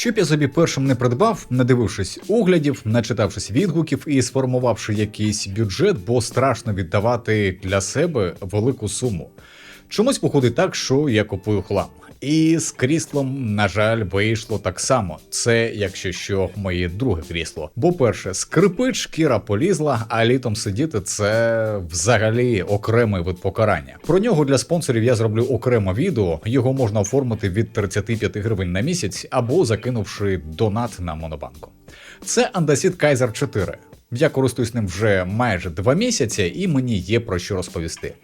Щоб я собі першим не придбав, надивившись оглядів, начитавшись відгуків і сформувавши якийсь бюджет, бо страшно віддавати для себе велику суму. Чомусь походить так, що я купую хлам. І з кріслом, на жаль, вийшло так само. Це, якщо що, моє друге крісло. Бо перше, скрипить, шкіра полізла, а літом сидіти це взагалі окремий вид покарання. Про нього для спонсорів я зроблю окреме відео. Його можна оформити від 35 гривень на місяць або закинувши донат на монобанку. Це Андасіт Kaiser 4. Я користуюсь ним вже майже два місяці, і мені є про що розповісти.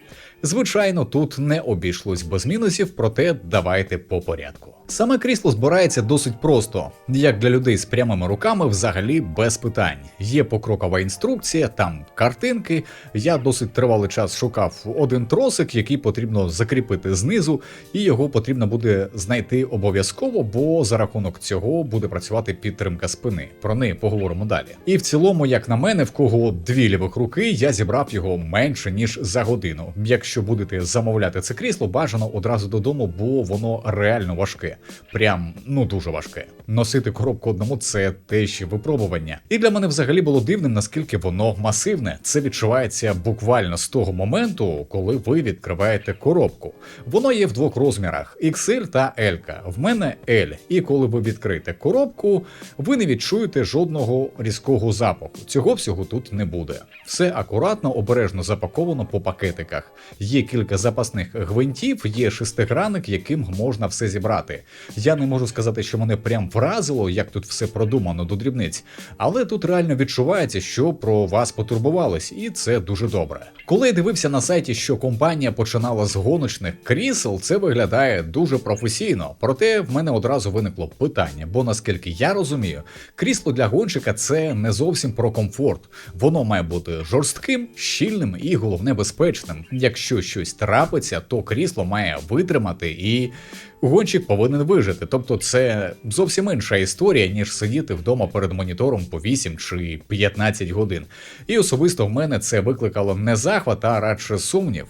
Звичайно, тут не обійшлось без мінусів, проте давайте по порядку. Саме крісло збирається досить просто, як для людей з прямими руками, взагалі без питань. Є покрокова інструкція, там картинки. Я досить тривалий час шукав один тросик, який потрібно закріпити знизу, і його потрібно буде знайти обов'язково, бо за рахунок цього буде працювати підтримка спини. Про неї поговоримо далі. І в цілому, як на мене, в кого дві лівих руки, я зібрав його менше ніж за годину. Якщо будете замовляти це крісло, бажано одразу додому, бо воно реально важке. Прям ну дуже важке. Носити коробку одному це те ще випробування. І для мене взагалі було дивним, наскільки воно масивне. Це відчувається буквально з того моменту, коли ви відкриваєте коробку. Воно є в двох розмірах: XL та L. В мене L. І коли ви відкриєте коробку, ви не відчуєте жодного різкого запаху. Цього всього тут не буде. Все акуратно, обережно запаковано по пакетиках. Є кілька запасних гвинтів, є шестигранник, яким можна все зібрати. Я не можу сказати, що мене прям вразило, як тут все продумано до дрібниць, але тут реально відчувається, що про вас потурбувались, і це дуже добре. Коли я дивився на сайті, що компанія починала з гоночних крісел, це виглядає дуже професійно. Проте в мене одразу виникло питання, бо наскільки я розумію, крісло для гонщика це не зовсім про комфорт. Воно має бути жорстким, щільним і головне безпечним. Якщо щось трапиться, то крісло має витримати і гонщик повинен вижити. Тобто це зовсім інша історія, ніж сидіти вдома перед монітором по 8 чи 15 годин. І особисто в мене це викликало не захват, а радше сумнів.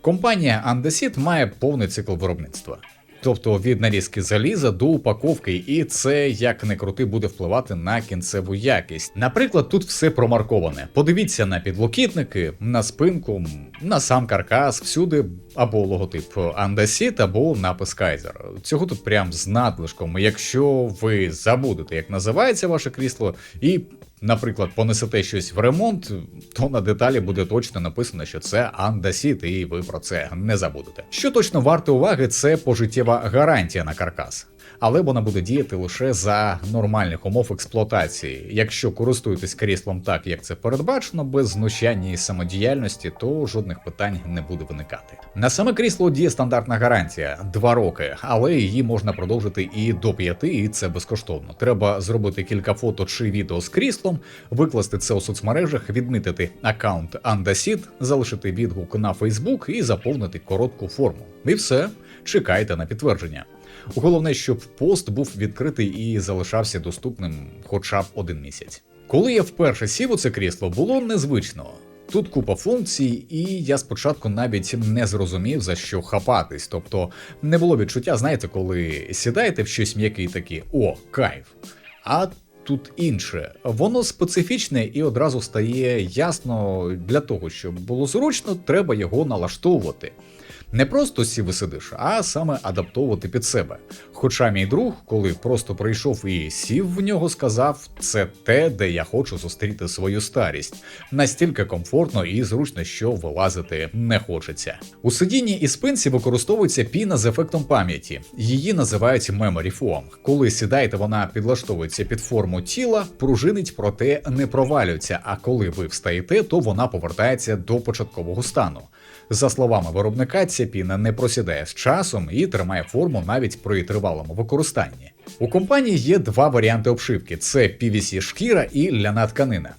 Компанія Andesit має повний цикл виробництва. Тобто від нарізки заліза до упаковки, і це як не крути буде впливати на кінцеву якість. Наприклад, тут все промарковане. Подивіться на підлокітники, на спинку, на сам каркас, всюди або логотип Andasit, або напис Kaiser. Цього тут прям з надлишком. Якщо ви забудете, як називається ваше крісло, і наприклад, понесете щось в ремонт, то на деталі буде точно написано, що це Андасіт, і ви про це не забудете. Що точно варте уваги, це пожиттєва гарантія на каркас. Але вона буде діяти лише за нормальних умов експлуатації. Якщо користуєтесь кріслом так, як це передбачено, без знущання і самодіяльності, то жодних питань не буде виникати. На саме крісло діє стандартна гарантія 2 роки, але її можна продовжити і до 5, і це безкоштовно. Треба зробити кілька фото чи відео з кріслом, викласти це у соцмережах, відмітити аккаунт Andasit, залишити відгук на Facebook і заповнити коротку форму. І все, чекайте на підтвердження. Головне, щоб пост був відкритий і залишався доступним хоча б один місяць. Коли я вперше сів у це крісло, було незвично. Тут купа функцій, і я спочатку навіть не зрозумів за що хапатись. Тобто не було відчуття, знаєте, коли сідаєте в щось м'яке і такі о, кайф. А тут інше. Воно специфічне і одразу стає ясно для того, щоб було зручно, треба його налаштовувати. Не просто сів і сидиш, а саме адаптовувати під себе. Хоча мій друг, коли просто прийшов і сів в нього, сказав, це те, де я хочу зустріти свою старість. Настільки комфортно і зручно, що вилазити не хочеться. У сидінні і спинці використовується піна з ефектом пам'яті. Її називають Memory Foam. Коли сідаєте, вона підлаштовується під форму тіла, пружинить, проте не провалюється. А коли ви встаєте, то вона повертається до початкового стану. За словами виробника, ця піна не просідає з часом і тримає форму навіть при тривалому використанні. У компанії є два варіанти обшивки: це PVC шкіра і ляна тканина.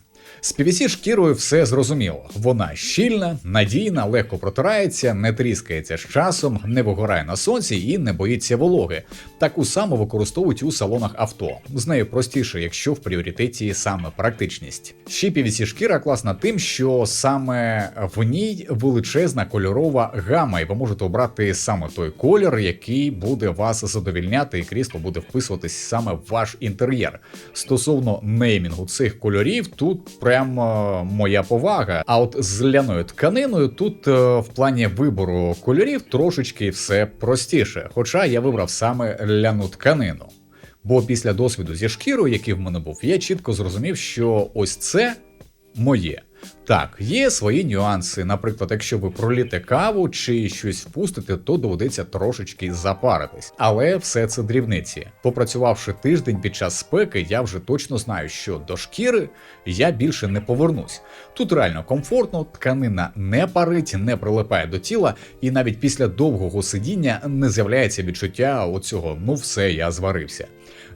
З PVC шкірою все зрозуміло. Вона щільна, надійна, легко протирається, не тріскається з часом, не вигорає на сонці і не боїться вологи. Таку саму використовують у салонах авто. З нею простіше, якщо в пріоритеті саме практичність. Ще PVC шкіра класна тим, що саме в ній величезна кольорова гама, і ви можете обрати саме той колір, який буде вас задовільняти, і крісло буде вписуватись саме в ваш інтер'єр. Стосовно неймінгу цих кольорів, тут прямо моя повага. А от з ляною тканиною тут е, в плані вибору кольорів трошечки все простіше. Хоча я вибрав саме ляну тканину. Бо після досвіду зі шкірою, який в мене був, я чітко зрозумів, що ось це моє. Так, є свої нюанси. Наприклад, якщо ви проліте каву чи щось впустите, то доведеться трошечки запаритись. Але все це дрібниці. Попрацювавши тиждень під час спеки, я вже точно знаю, що до шкіри я більше не повернусь. Тут реально комфортно, тканина не парить, не прилипає до тіла, і навіть після довгого сидіння не з'являється відчуття оцього ну все, я зварився.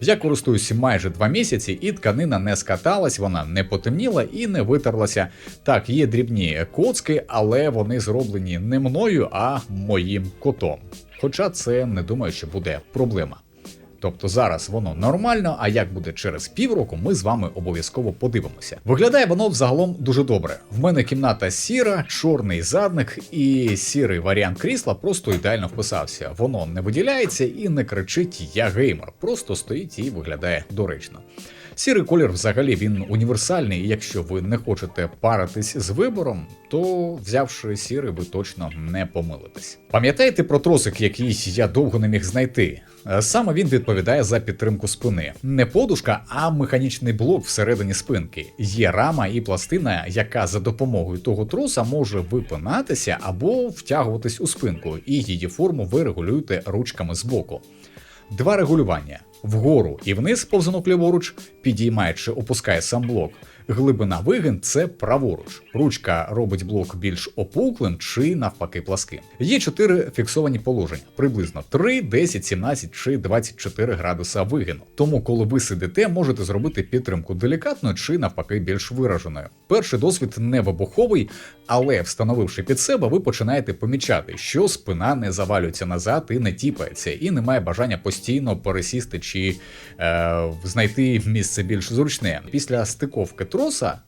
Я користуюся майже два місяці, і тканина не скаталась, вона не потемніла і не витерлася. Так, є дрібні коцки, але вони зроблені не мною, а моїм котом. Хоча це не думаю, що буде проблема. Тобто зараз воно нормально, а як буде через півроку, ми з вами обов'язково подивимося. Виглядає воно взагалом дуже добре. В мене кімната сіра, чорний задник і сірий варіант крісла просто ідеально вписався. Воно не виділяється і не кричить Я геймер, просто стоїть і виглядає доречно. Сірий колір взагалі він універсальний, і якщо ви не хочете паритись з вибором, то взявши сірий, ви точно не помилитесь. Пам'ятаєте про тросик, який я довго не міг знайти? Е, Саме він відповідає за підтримку спини. Не подушка, а механічний блок всередині спинки. Є рама і пластина, яка за допомогою того троса може випинатися або втягуватись у спинку, і її форму ви регулюєте ручками збоку. Два регулювання: вгору і вниз повзунок ліворуч, підіймає чи опускає сам блок. Глибина вигин це праворуч. Ручка робить блок більш опуклим чи навпаки пласким. Є чотири фіксовані положення: приблизно 3, 10, 17 чи 24 градуса вигину. Тому, коли ви сидите, можете зробити підтримку делікатною чи навпаки більш вираженою. Перший досвід не вибуховий, але встановивши під себе, ви починаєте помічати, що спина не завалюється назад і не тіпається, і немає бажання постійно пересісти чи е, знайти місце більш зручне. Після стиковки троса.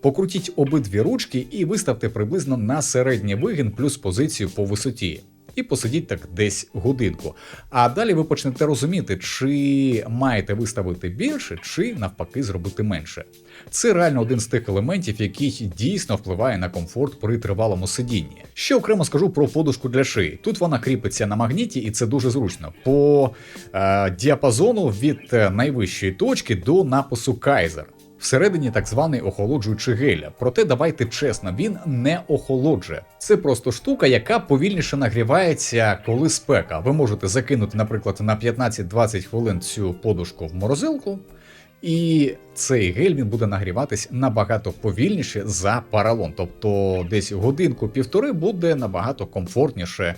Покрутіть обидві ручки і виставте приблизно на середній вигін плюс позицію по висоті. І посидіть так десь годинку. А далі ви почнете розуміти, чи маєте виставити більше, чи навпаки зробити менше. Це реально один з тих елементів, який дійсно впливає на комфорт при тривалому сидінні. Ще окремо скажу про подушку для шиї. Тут вона кріпиться на магніті, і це дуже зручно. По е, діапазону від е, найвищої точки до напису Кайзер. Всередині так званий охолоджуючий гель. Проте давайте чесно, він не охолоджує. Це просто штука, яка повільніше нагрівається, коли спека. Ви можете закинути, наприклад, на 15-20 хвилин цю подушку в морозилку. І цей гель він буде нагріватись набагато повільніше за паралон. Тобто десь годинку-півтори буде набагато комфортніше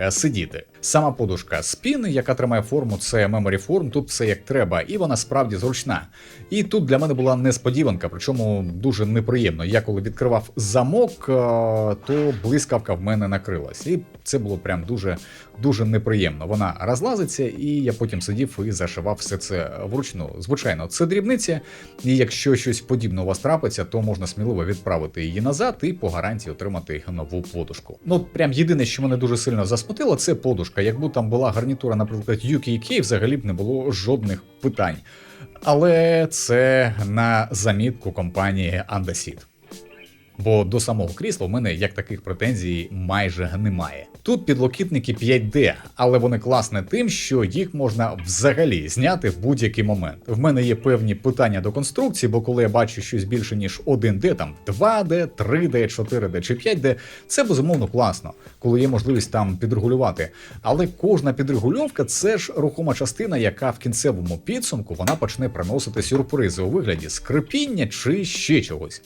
е, сидіти. Сама подушка з піни, яка тримає форму, це Memory Form, тут все як треба, і вона справді зручна. І тут для мене була несподіванка, причому дуже неприємно. Я коли відкривав замок, е, то блискавка в мене накрилась. І це було прям дуже дуже неприємно. Вона розлазиться, і я потім сидів і зашивав все це вручну. Звичайно, це дрібниця, і якщо щось подібне у вас трапиться, то можна сміливо відправити її назад і по гарантії отримати нову подушку. Ну, прям єдине, що мене дуже сильно засмутило, це подушка. Якби там була гарнітура, наприклад, UKK, взагалі б не було жодних питань. Але це на замітку компанії Andasit. Бо до самого крісла в мене як таких претензій майже немає. Тут підлокітники 5D, але вони класні тим, що їх можна взагалі зняти в будь-який момент. В мене є певні питання до конструкції, бо коли я бачу щось більше ніж 1D, там 2D, 3D, 4D чи 5D, це безумовно класно, коли є можливість там підрегулювати. Але кожна підрегульовка це ж рухома частина, яка в кінцевому підсумку вона почне приносити сюрпризи у вигляді скрипіння чи ще чогось.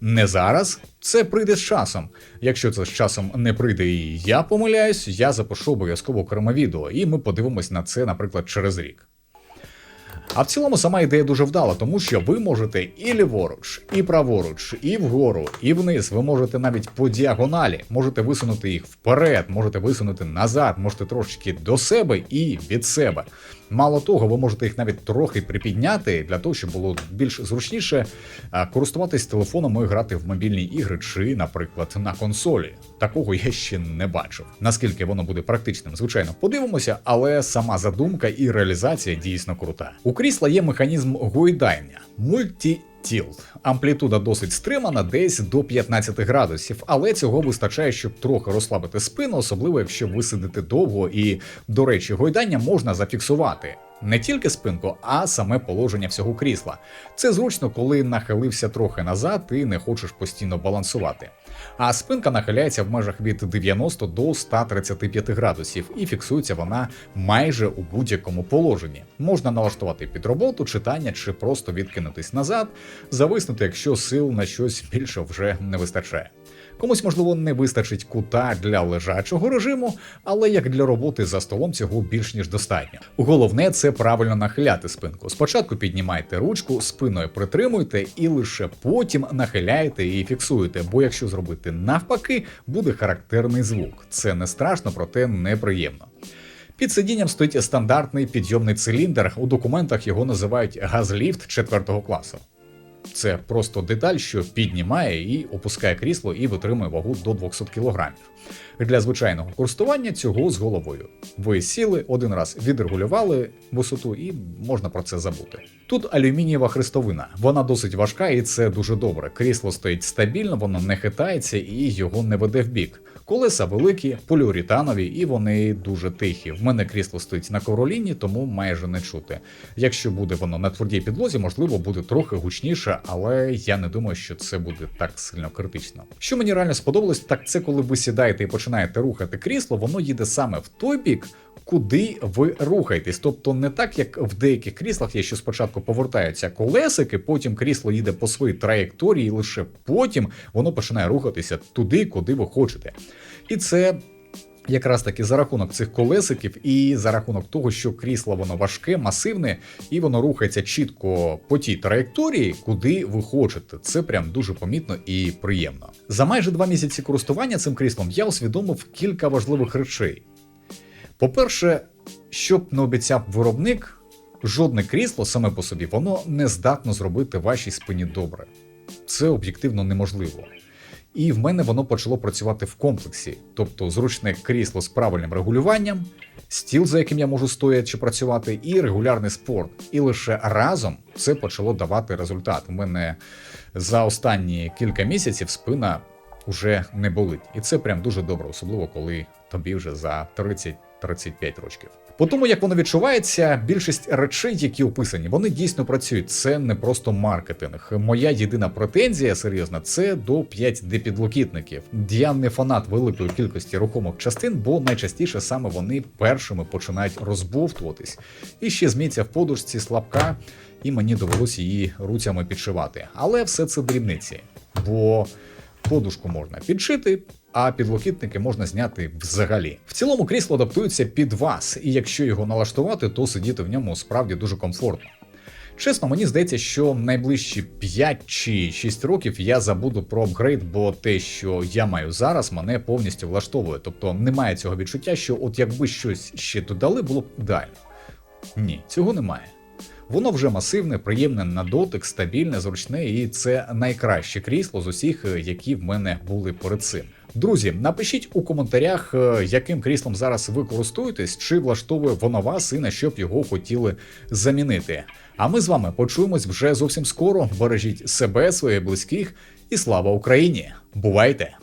Не зараз, це прийде з часом. Якщо це з часом не прийде і я помиляюсь, я запишу обов'язково окреме відео, і ми подивимось на це, наприклад, через рік. А в цілому сама ідея дуже вдала, тому що ви можете і ліворуч, і праворуч, і вгору, і вниз. Ви можете навіть по діагоналі, можете висунути їх вперед, можете висунути назад, можете трошечки до себе і від себе. Мало того, ви можете їх навіть трохи припідняти для того, щоб було більш зручніше користуватись телефоном і грати в мобільні ігри чи, наприклад, на консолі. Такого я ще не бачив. Наскільки воно буде практичним, звичайно, подивимося, але сама задумка і реалізація дійсно крута. У крісла є механізм гойдання мульті. Тілт. Амплітуда досить стримана, десь до 15 градусів, але цього вистачає, щоб трохи розслабити спину, особливо якщо ви сидите довго. І, до речі, гойдання можна зафіксувати. Не тільки спинку, а саме положення всього крісла. Це зручно, коли нахилився трохи назад і не хочеш постійно балансувати. А спинка нахиляється в межах від 90 до 135 градусів, і фіксується вона майже у будь-якому положенні. Можна налаштувати під роботу, читання чи просто відкинутись назад, зависнути, якщо сил на щось більше вже не вистачає. Комусь, можливо, не вистачить кута для лежачого режиму, але як для роботи за столом цього більш ніж достатньо. Головне це правильно нахиляти спинку. Спочатку піднімайте ручку, спиною притримуйте і лише потім нахиляєте і фіксуєте. Бо якщо зробити навпаки, буде характерний звук. Це не страшно, проте неприємно. Під сидінням стоїть стандартний підйомний циліндр. У документах його називають газліфт 4 класу. Це просто деталь, що піднімає і опускає крісло і витримує вагу до 200 кг. Для звичайного користування цього з головою. Ви сіли, один раз відрегулювали висоту і можна про це забути. Тут алюмінієва хрестовина, вона досить важка і це дуже добре. Крісло стоїть стабільно, воно не хитається і його не веде в бік. Колеса великі, поліуретанові і вони дуже тихі. В мене крісло стоїть на ковроліні, тому майже не чути. Якщо буде воно на твердій підлозі, можливо, буде трохи гучніше, але я не думаю, що це буде так сильно критично. Що мені реально сподобалось, так це коли ви сідаєте і починаєте рухати крісло, воно їде саме в той бік. Куди ви рухаєтесь, тобто не так, як в деяких кріслах є, що спочатку повертаються колесики, потім крісло їде по своїй траєкторії, і лише потім воно починає рухатися туди, куди ви хочете. І це якраз таки за рахунок цих колесиків, і за рахунок того, що крісло воно важке, масивне, і воно рухається чітко по тій траєкторії, куди ви хочете. Це прям дуже помітно і приємно. За майже два місяці користування цим кріслом я усвідомив кілька важливих речей. По-перше, щоб не обіцяв виробник, жодне крісло саме по собі воно не здатно зробити вашій спині добре. Це об'єктивно неможливо. І в мене воно почало працювати в комплексі, тобто зручне крісло з правильним регулюванням, стіл, за яким я можу стоячи працювати, і регулярний спорт. І лише разом це почало давати результат. У мене за останні кілька місяців спина вже не болить. І це прям дуже добре, особливо коли тобі вже за 30-35 років. По тому, як воно відчувається, більшість речей, які описані, вони дійсно працюють. Це не просто маркетинг. Моя єдина претензія серйозна це до 5D підлокітників. Я не фанат великої кількості рухомих частин, бо найчастіше саме вони першими починають розбовтуватись. І ще зміця в подушці слабка, і мені довелося її руцями підшивати. Але все це дрібниці, бо подушку можна підшити. А підлокітники можна зняти взагалі. В цілому крісло адаптується під вас, і якщо його налаштувати, то сидіти в ньому справді дуже комфортно. Чесно, мені здається, що найближчі 5 чи 6 років я забуду про апгрейд, бо те, що я маю зараз, мене повністю влаштовує. Тобто немає цього відчуття, що от якби щось ще додали, було б ідеально. Ні, цього немає. Воно вже масивне, приємне на дотик, стабільне, зручне, і це найкраще крісло з усіх, які в мене були перед цим. Друзі, напишіть у коментарях, е, яким кріслом зараз ви користуєтесь, чи влаштовує воно вас і на що б його хотіли замінити. А ми з вами почуємось вже зовсім скоро. Бережіть себе, своїх близьких, і слава Україні! Бувайте!